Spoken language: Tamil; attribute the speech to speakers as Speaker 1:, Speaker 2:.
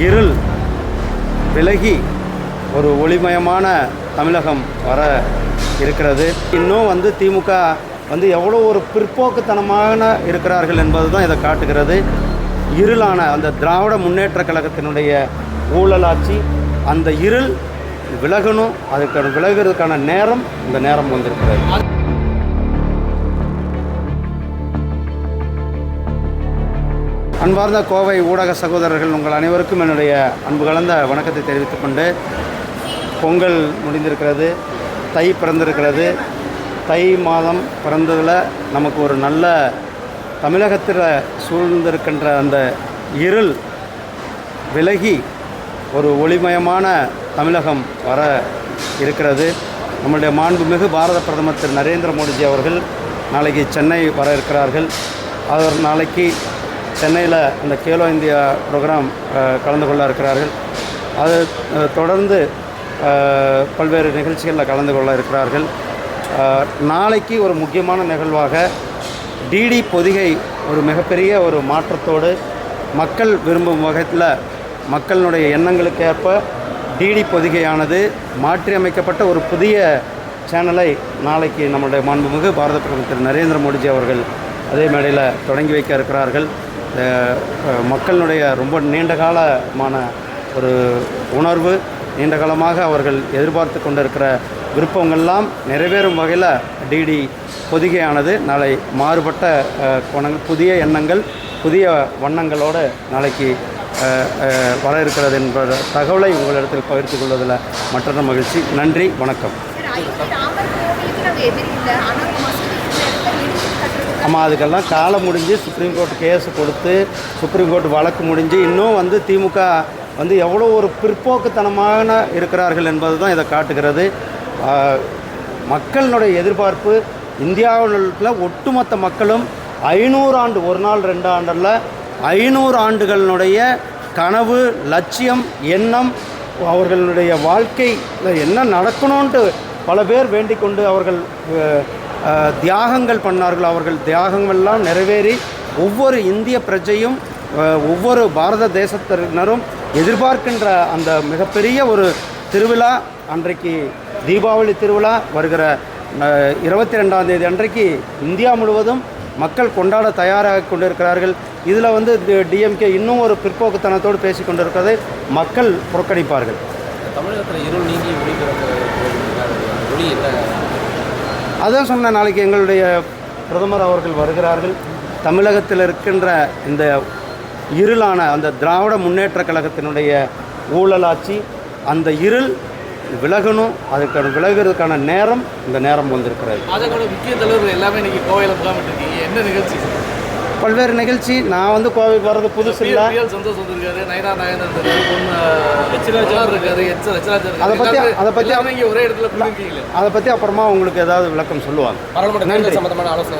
Speaker 1: இருள் விலகி ஒரு ஒளிமயமான தமிழகம் வர இருக்கிறது. இன்னும் வந்து திமுக வந்து எவ்வளோ ஒரு பிற்போக்குத்தனமான இருக்கிறார்கள் என்பது தான் இதை காட்டுகிறது. இருளான அந்த திராவிட முன்னேற்ற கழகத்தினுடைய ஊழலாட்சி அந்த இருள் விலகணும் அதுக்கான விலகிறதுக்கான நேரம் இந்த நேரம் வந்திருக்கிறது. அன்பார்ந்த கோவை ஊடக சகோதரர்கள் உங்கள் அனைவருக்கும் என்னுடைய அன்பு கலந்த வணக்கத்தை தெரிவித்துக் கொண்டு பொங்கல் முடிந்திருக்கிறது தை பிறந்திருக்கிறது. தை மாதம் பிறந்ததில் நமக்கு ஒரு நல்ல தமிழகத்தில் சூழ்ந்திருக்கின்ற அந்த இருள் விலகி ஒரு ஒளிமயமான தமிழகம் வர இருக்கிறது. நம்முடைய மாண்புமிகு பாரத பிரதமர் திரு நரேந்திர மோடிஜி அவர்கள் நாளைக்கு சென்னை வர இருக்கிறார்கள். அவர் நாளைக்கு சென்னையில் அந்த கேலோ இந்தியா ப்ரோக்ராம் கலந்து கொள்ள இருக்கிறார்கள். அது தொடர்ந்து பல்வேறு நிகழ்ச்சிகளில் கலந்து கொள்ள இருக்கிறார்கள். நாளைக்கு ஒரு முக்கியமான நிகழ்வாக டிடி பொதிகை ஒரு மிகப்பெரிய ஒரு மாற்றத்தோடு மக்கள் விரும்பும் வகையில் மக்களினுடைய எண்ணங்களுக்கு ஏற்ப டிடி பொதிகையானது மாற்றியமைக்கப்பட்ட ஒரு புதிய சேனலை நாளைக்கு நம்முடைய மாண்புமிகு பாரத பிரதமர் திரு நரேந்திர மோடிஜி அவர்கள் அதே மேடையில் தொடங்கி வைக்க இருக்கிறார்கள். மக்களினுடைய ரொம்ப நீண்ட காலமான ஒரு உணர்வு நீண்ட காலமாக அவர்கள் எதிர்பார்த்து கொண்டிருக்கிற விருப்பங்கள்லாம் நிறைவேறும் வகையில் டிடி பொதிகையானது நாளை மாறுபட்ட குணங்கள் கோணங்கள் புதிய எண்ணங்கள் புதிய வண்ணங்களோடு நாளைக்கு வர இருக்கிறது என்ற தகவலை உங்களிடத்தில் பகிர்ந்து கொள்வதில் மற்றொரு மகிழ்ச்சி. நன்றி வணக்கம்.
Speaker 2: நம்ம
Speaker 1: ஆமாம் அதுக்கெல்லாம் காலம் முடிஞ்சு சுப்ரீம் கோர்ட் கேஸ் கொடுத்து சுப்ரீம் கோர்ட் வழக்கு முடிஞ்சு இன்னும் வந்து திமுக வந்து எவ்வளோ ஒரு பிற்போக்குத்தனமான இருக்கிறார்கள் என்பது தான் இதை காட்டுகிறது. மக்களினுடைய எதிர்பார்ப்பு இந்தியாவில் ஒட்டுமொத்த மக்களும் ஐநூறு ஆண்டு ஒரு நாள் ரெண்டு ஆண்டில் ஐநூறு ஆண்டுகளினுடைய கனவு லட்சியம் எண்ணம் அவர்களுடைய வாழ்க்கையில் என்ன நடக்கணும்ன்ட்டு பல பேர் வேண்டிக் கொண்டு அவர்கள் தியாகங்கள் பண்ணார்கள். அவர்கள் தியாகங்கள்லாம் நிறைவேறி ஒவ்வொரு இந்திய பிரஜையும் ஒவ்வொரு பாரத தேசத்தினரும் எதிர்பார்க்கின்ற அந்த மிகப்பெரிய ஒரு திருவிழா அன்றைக்கு தீபாவளி திருவிழா வருகிற இருபத்தி ரெண்டாம் தேதி அன்றைக்கு இந்தியா முழுவதும் மக்கள் கொண்டாட தயாராக கொண்டிருக்கிறார்கள். இதில் வந்து டிஎம்கே இன்னும் ஒரு பிற்போக்குத்தனத்தோடு பேசி கொண்டிருக்கிறதை. மக்கள் புறக்கணிப்பார்கள்.
Speaker 3: தமிழகத்தில் இருள் நீங்கி ஒளி ஒளி என்ன?
Speaker 1: அதான் சொன்னேன் நாளைக்கு எங்களுடைய பிரதமர் அவர்கள் வருகிறார்கள். தமிழகத்தில் இருக்கின்ற இந்த இருளான அந்த திராவிட முன்னேற்ற கழகத்தினுடைய ஊழலாட்சி அந்த இருள் விலகணும் அதுக்கான விலகிறதுக்கான நேரம் இந்த நேரம் வந்திருக்கிறது.
Speaker 3: பாஜகவோட முக்கிய தலைவர்கள் எல்லாமே இன்னைக்கு கோவையில் முகாமிட்டிருக்கீங்க என்ன நிகழ்ச்சி?
Speaker 1: பல்வேறு நிகழ்ச்சி. நான் வந்து கோவைக்கு வர்றது புதுசு இல்லை.
Speaker 3: சந்தோஷ் வந்திருக்காரு நயனா நாயந்தர் இருக்காரு
Speaker 1: அதை பத்தி-
Speaker 3: எல்லாமே-
Speaker 1: அதை பத்தி-
Speaker 3: எல்லாமே இங்கே ஒரே இடத்துல
Speaker 1: அதை பற்றி அப்புறமா உங்களுக்கு ஏதாவது விளக்கம் சொல்லுவாங்க.
Speaker 3: பாராளுமன்ற சம்பந்தமான ஆலோசனை